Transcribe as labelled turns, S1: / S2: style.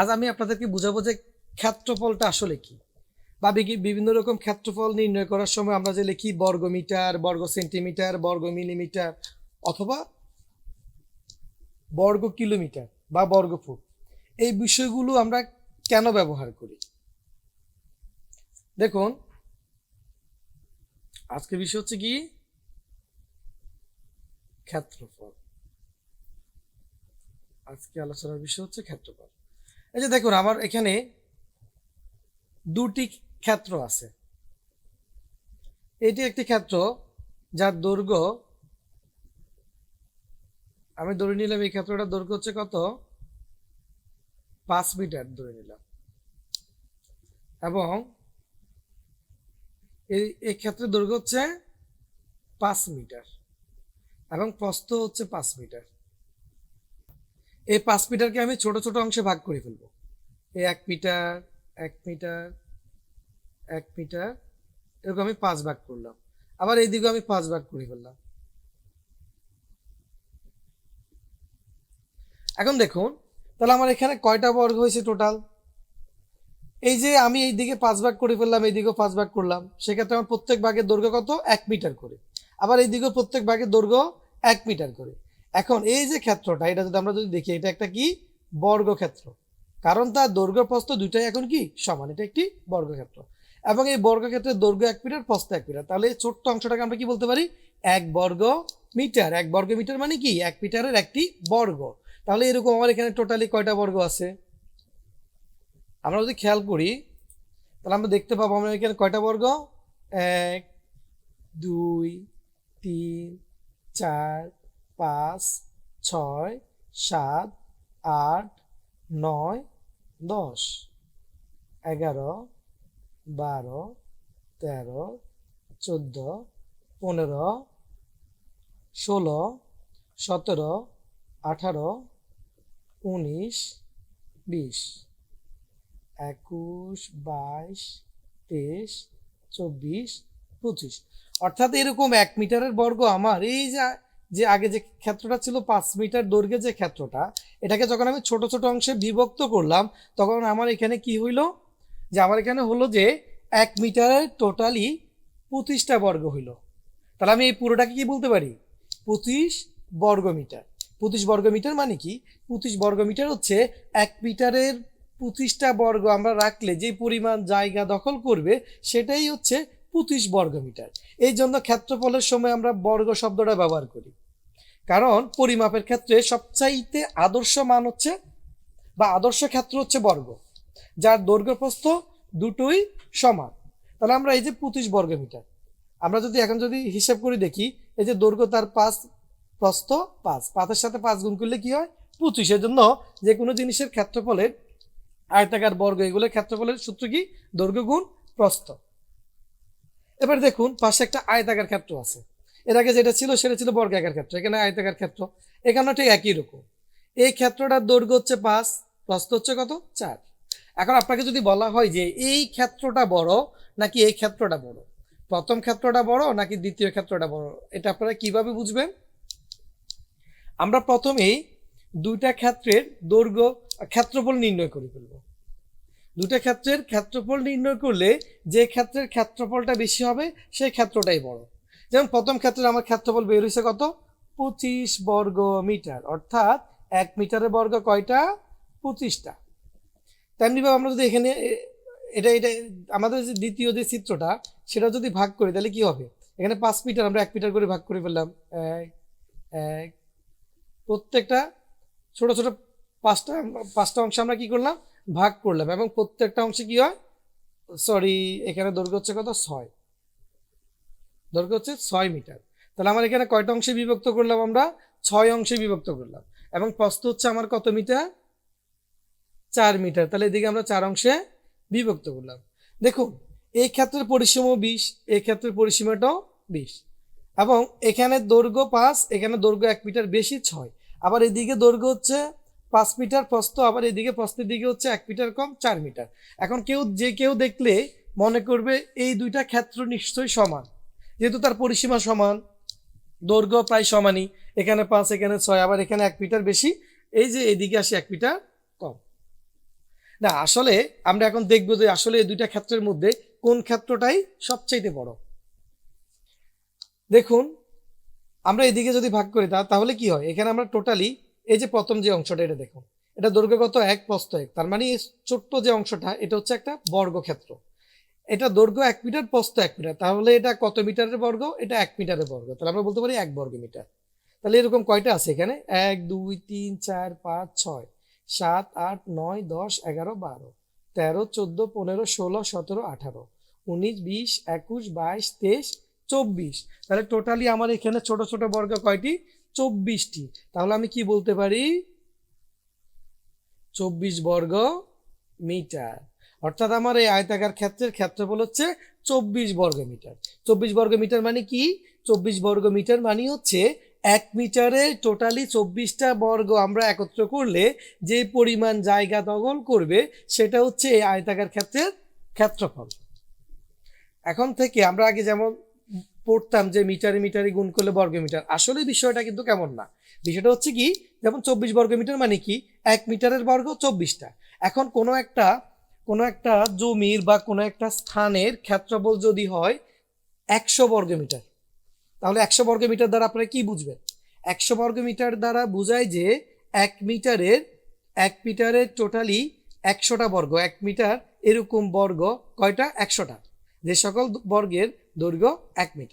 S1: আজ আমি আপনাদেরকে বুঝাবো যে ক্ষেত্রফলটা আসলে কি বা বিভিন্ন রকম ক্ষেত্রফল নির্ণয় করার সময় আমরা যে লিখি বর্গমিটার বর্গ সেন্টিমিটার বর্গ মিলিমিটার অথবা বর্গ কিলোমিটার বা বর্গ ফুট এই বিষয়গুলো আমরা কেন ব্যবহার করি দেখুন আজকে বিষয় হচ্ছে কি ক্ষেত্রফল আজকে আলোচনার বিষয় হচ্ছে ক্ষেত্রফল এই যে দেখুন আমার এখানে দুটি ক্ষেত্র আছে এটি একটি ক্ষেত্র যার দৈর্ঘ্য আমি ধরে নিলাম এই ক্ষেত্রটার দৈর্ঘ্য হচ্ছে কত পাঁচ মিটার ধরে নিলাম এবং এই এই ক্ষেত্রের দৈর্ঘ্য হচ্ছে পাঁচ মিটার এবং প্রস্থ হচ্ছে পাঁচ মিটার এই পাঁচ মিটারকে আমি ছোট ছোট অংশে ভাগ করে ফেলবো এই এক মিটার এক মিটার এক মিটার এরকম আমি পাঁচ ভাগ করলাম আবার দিকে আমি পাঁচ ভাগ করে ফেললাম এখন দেখুন তাহলে আমার এখানে কয়টা বর্গ হয়েছে টোটাল এই যে আমি এই দিকে পাঁচ ভাগ করে ফেললাম এই দিকেও পাঁচ ভাগ করলাম সেক্ষেত্রে আমার প্রত্যেক ভাগের দৈর্ঘ্য কত এক মিটার করে আবার এই দিকেও প্রত্যেক ভাগের দৈর্ঘ্য এক মিটার করে এখন এই যে ক্ষেত্রটা এটা যদি আমরা যদি দেখি এটা একটা কি বর্গক্ষেত্র কারণ তার দৈর্ঘ্য প্রস্থ দুইটাই এখন কি সমান এটা একটি বর্গক্ষেত্র এবং এই বর্গক্ষেত্রের দৈর্ঘ্য এক মিটার প্রস্থ এক মিটার তাহলে এই ছোট্ট অংশটাকে আমরা কি বলতে পারি এক বর্গ মিটার এক বর্গ মিটার মানে কি এক মিটারের একটি বর্গ তাহলে এরকম আমার এখানে টোটালি কয়টা বর্গ আছে আমরা যদি খেয়াল করি তাহলে আমরা দেখতে পাবো আমরা এখানে কয়টা বর্গ এক দুই তিন চার পাঁচ ছয় সাত আট নয় দশ এগারো বারো তেরো চোদ্দ পনেরো ষোলো সতেরো আঠারো উনিশ বিশ একুশ বাইশ তেইশ চব্বিশ পঁচিশ অর্থাৎ এরকম এক মিটারের বর্গ আমার এই যা যে আগে যে ক্ষেত্রটা ছিল পাঁচ মিটার দৈর্ঘ্যের যে ক্ষেত্রটা এটাকে যখন আমি ছোট ছোট অংশে বিভক্ত করলাম তখন আমার এখানে কি হইল যে আমার এখানে হলো যে এক মিটারের টোটালি পঁচিশটা বর্গ হইল তাহলে আমি এই পুরোটাকে কি বলতে পারি পঁচিশ বর্গ মিটার পঁচিশ বর্গ মিটার মানে কি পঁচিশ বর্গ মিটার হচ্ছে এক মিটারের পঁচিশটা বর্গ আমরা রাখলে যে পরিমাণ জায়গা দখল করবে সেটাই হচ্ছে পঁচিশ বর্গ মিটার এই জন্য ক্ষেত্রফলের সময় আমরা বর্গ শব্দটা ব্যবহার করি কারণ পরিমাপের ক্ষেত্রে সবচাইতে আদর্শ মান হচ্ছে বা আদর্শ ক্ষেত্র হচ্ছে বর্গ যার দৈর্ঘ্য প্রস্থ দুটোই সমান তাহলে আমরা এই যে পঁচিশ মিটার আমরা যদি এখন যদি হিসেব করে দেখি এই যে দৈর্ঘ্য তার পাঁচ প্রস্থ পাঁচ পাঁচের সাথে পাঁচ গুণ করলে কি হয় পঁচিশের জন্য যে কোনো জিনিসের ক্ষেত্রফলের আয়তাকার বর্গ এগুলোর ক্ষেত্রফলের সূত্র কি দৈর্ঘ্য গুণ প্রস্থ এবার দেখুন পাশে একটা আয়তাকার ক্ষেত্র আছে এর আগে যেটা ছিল সেটা ছিল বর্গাকার ক্ষেত্র এখানে আয়তাকার ক্ষেত্র এখানেও ঠিক একই রকম এই ক্ষেত্রটার দৈর্ঘ্য হচ্ছে পাঁচ প্রস্থ হচ্ছে কত চার এখন আপনাকে যদি বলা হয় যে এই ক্ষেত্রটা বড় নাকি এই ক্ষেত্রটা বড় প্রথম ক্ষেত্রটা বড় নাকি দ্বিতীয় ক্ষেত্রটা বড় এটা আপনারা কিভাবে বুঝবেন আমরা প্রথমেই দুইটা ক্ষেত্রের দৈর্ঘ্য ক্ষেত্রফল নির্ণয় করে ফেলব দুটা ক্ষেত্রের ক্ষেত্রফল নির্ণয় করলে যে ক্ষেত্রের ক্ষেত্রফলটা বেশি হবে সেই ক্ষেত্রটাই বড় যেমন প্রথম ক্ষেত্রে আমার ক্ষেত্রফল বের হয়েছে কত পঁচিশ বর্গ মিটার অর্থাৎ এক মিটারে বর্গ কয়টা পঁচিশটা তেমনিভাবে আমরা যদি এখানে এটা এটা আমাদের যে দ্বিতীয় যে চিত্রটা সেটা যদি ভাগ করি তাহলে কি হবে এখানে পাঁচ মিটার আমরা এক মিটার করে ভাগ করে ফেললাম এক প্রত্যেকটা ছোট ছোট পাঁচটা পাঁচটা অংশে আমরা কি করলাম ভাগ করলাম এবং প্রত্যেকটা অংশে কি হয় সরি এখানে দৈর্ঘ্য হচ্ছে কত ছয় দৈর্ঘ্য হচ্ছে ছয় মিটার তাহলে আমার এখানে কয়টা অংশে বিভক্ত করলাম আমরা ছয় অংশে বিভক্ত করলাম এবং প্রস্থ হচ্ছে আমার কত মিটার চার মিটার তাহলে এদিকে আমরা চার অংশে বিভক্ত করলাম দেখুন এই ক্ষেত্রের পরিসীমা বিশ এই ক্ষেত্রের পরিসীমাটাও বিশ এবং এখানে দৈর্ঘ্য পাঁচ এখানে দৈর্ঘ্য এক মিটার বেশি ছয় আবার এদিকে দৈর্ঘ্য হচ্ছে পাঁচ মিটার প্রস্থ আবার এদিকে প্রস্থের দিকে হচ্ছে এক মিটার কম চার মিটার এখন কেউ যে কেউ দেখলে মনে করবে এই দুইটা ক্ষেত্র নিশ্চয়ই সমান যেহেতু তার পরিসীমা সমান দৈর্ঘ্য প্রায় সমানই এখানে পাঁচ এখানে ছয় আবার এখানে এক মিটার বেশি এই যে এদিকে আসে এক মিটার কম না আসলে আমরা এখন দেখব যে আসলে এই দুইটা ক্ষেত্রের মধ্যে কোন ক্ষেত্রটাই সবচাইতে বড় দেখুন আমরা এদিকে যদি ভাগ করি তা তাহলে কি হয় এখানে আমরা টোটালি এই যে প্রথম যে অংশটা এটা দেখুন এটা দৈর্ঘ্যগত এক প্রস্ত এক তার মানে এই ছোট্ট যে অংশটা এটা হচ্ছে একটা বর্গক্ষেত্র এটা দৈর্ঘ্য এক মিটার প্রস্থ এক মিটার তাহলে এটা কত মিটারের বর্গ এটা এক মিটারের বর্গ তাহলে আমরা বলতে পারি এক বর্গ মিটার তাহলে এরকম কয়টা আছে এখানে এক দুই তিন চার পাঁচ ছয় সাত আট নয় দশ এগারো বারো তেরো চোদ্দো পনেরো ষোলো সতেরো আঠারো উনিশ বিশ একুশ বাইশ তেইশ চব্বিশ তাহলে টোটালি আমার এখানে ছোট ছোট বর্গ কয়টি চব্বিশটি তাহলে আমি কি বলতে পারি চব্বিশ বর্গ মিটার অর্থাৎ আমার এই আয়তাকার ক্ষেত্রের ক্ষেত্রফল হচ্ছে চব্বিশ বর্গ মিটার চব্বিশ বর্গ মিটার মানে কি চব্বিশ বর্গ মিটার মানে হচ্ছে এক মিটারে টোটালি চব্বিশটা বর্গ আমরা একত্র করলে যে পরিমাণ জায়গা দখল করবে সেটা হচ্ছে এই আয়তাকার ক্ষেত্রের ক্ষেত্রফল এখন থেকে আমরা আগে যেমন পড়তাম যে মিটারে মিটারে গুণ করলে বর্গ মিটার আসলে বিষয়টা কিন্তু কেমন না বিষয়টা হচ্ছে কি যেমন চব্বিশ বর্গ মিটার মানে কি এক মিটারের বর্গ চব্বিশটা এখন কোনো একটা কোনো একটা জমির বা কোনো একটা স্থানের ক্ষেত্রফল যদি হয় একশো বর্গমিটার তাহলে একশো বর্গমিটার দ্বারা আপনারা কি বুঝবেন একশো বর্গমিটার দ্বারা বোঝায় যে এক মিটারের এক মিটারের টোটালি একশোটা বর্গ এক মিটার এরকম বর্গ কয়টা একশোটা যে সকল বর্গের দৈর্ঘ্য এক মিটার